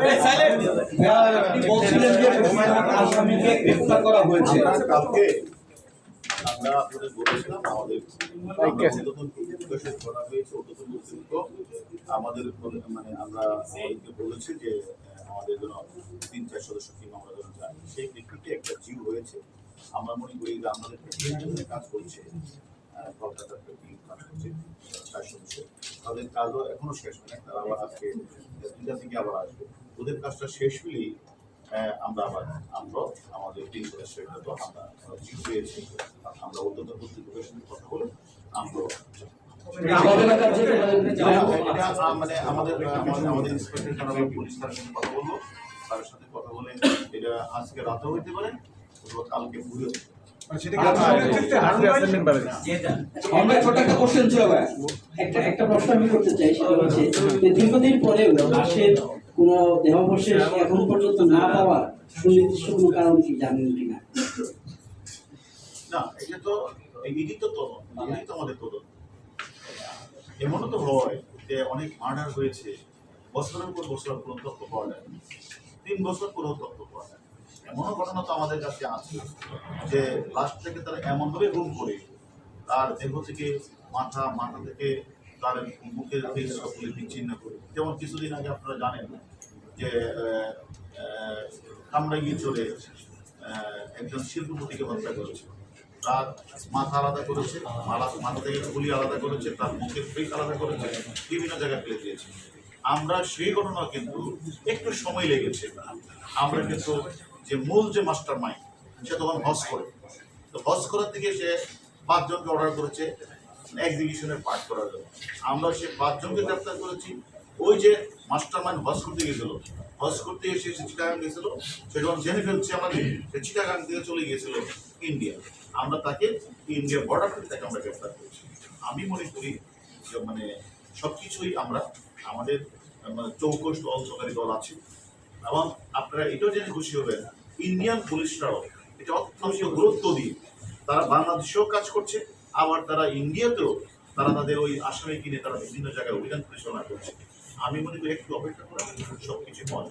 আমরা বলেছিলাম, আমাদের করা হয়েছে আমাদের মানে আমরা আমাদেরকে বলেছে যে আমাদের জন্য তিন, চার সদস্য টিম আমরা যেন যাই। সেই প্রেক্ষিতে একটা জিও হয়েছে আমরা মনে করি যে আমাদের কাজ করছে। কলকাতার টিম কাজ করছে, চার সদস্য তাদের কাজও এখনও শেষ হয় তারা আবার আজকে তিনটা থেকে আবার আসবে। ওদের কাজটা শেষ হলেই আমরা আবার আমরা আমাদের তিন সদস্যের তো আমরা জিও পেয়েছি। আমরা ঊর্ধ্বতন কর্তৃপক্ষের সাথে কথা বলে। আমরা এটা মানে আমাদের আমাদের আমাদের ইন্সপেক্টর জেনারেল পুলিশ তার সাথে কথা বলব। তার সাথে কথা বলে এটা আজকে রাতেও হইতে পারে কালকে ভোরে হতে পারে। আমরা ছোট একটা কোশ্চেন ছিল একটা একটা প্রশ্ন আমি করতে চাই সেটা হচ্ছে যে দীর্ঘদিন পরেও লাশের কোনো দেহাবশেষ এখন পর্যন্ত না পাওয়ার সুনির্দিষ্ট কোনো কারণ কি জানেন কিনা? না এটা তো তদন্ত আমাদের তদন্ত। এমনও তো হয় যে অনেক মার্ডার হয়েছে। বছরের পর বছর কোনো তথ্য পাওয়া যায় তিন বছর পরেও তথ্য পাওয়া যায়। এমনও ঘটনা তো আমাদের কাছে আছে যে লাস্ট থেকে তারা এমনভাবে গুম করে তার দেহ থেকে মাথা মাথা থেকে তার মুখের ফেস বিচ্ছিন্ন করে। যেমন কিছুদিন আগে আপনারা জানেন যে কামরাঙ্গি চলে একজন শিল্পপতিকে হত্যা করেছে। তার মাথা আলাদা করেছে মাথা থেকে গুলি আলাদা করেছে, তার মুখের ফেস আলাদা করেছে, বিভিন্ন জায়গায় ফেলে দিয়েছে। আমরা সেই ঘটনা কিন্তু একটু সময় লেগেছে। আমরা কিন্তু যে মূল যে মাস্টার মাইন্ড সে তখন হজ করে। তো হজ করার থেকে সে পাঁচজনকে অর্ডার করেছে এক্সিবিশনের পাঠ করার জন্য। আমরা সে পাঁচজনকে গ্রেপ্তার করেছি। ওই যে মাস্টার মাইন্ড হজ করতে গেছিল হজ করতে এসে সে চিটাগাং গেছিল সে যখন জেনে ফেলছে আমাদের, সে চিটাগাং থেকে চলে গিয়েছিল ইন্ডিয়া আমরা তাকে ইন্ডিয়া বর্ডার থেকে তাকে আমরা গ্রেপ্তার করেছি। আমি মনে করি যে মানে সব কিছুই আমরা, আমাদের মানে চৌকস দল, সরকারি দল আছে। এবং আপনারা এটাও জেনে খুশি হবেন ইন্ডিয়ান পুলিশরাও এটা অত্যন্ত গুরুত্ব দিয়ে তারা বাংলাদেশেও কাজ করছে, আবার তারা ইন্ডিয়াতেও তারা তাদের ওই আসামে কিনে তারা বিভিন্ন জায়গায় অভিযান পরিচালনা করছে আমি মনে করি একটু অপেক্ষা করা সবকিছু পাওয়া.